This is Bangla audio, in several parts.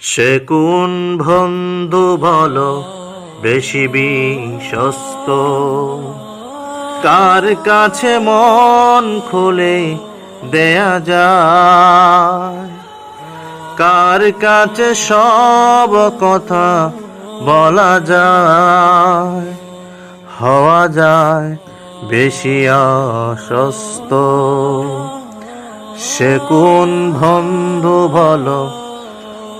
সে কোন বন্ধু বলো, বেশি বিশ্বস্ত। কার কাছে মন খুলে দেয়া যায়? কার কাছে সব কথা বলা যায়? হওয়া যায় বেশি অসস্ত সে কোন বন্ধু বলো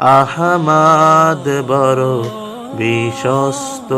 আহমাদ বড় বিশ্বস্ত।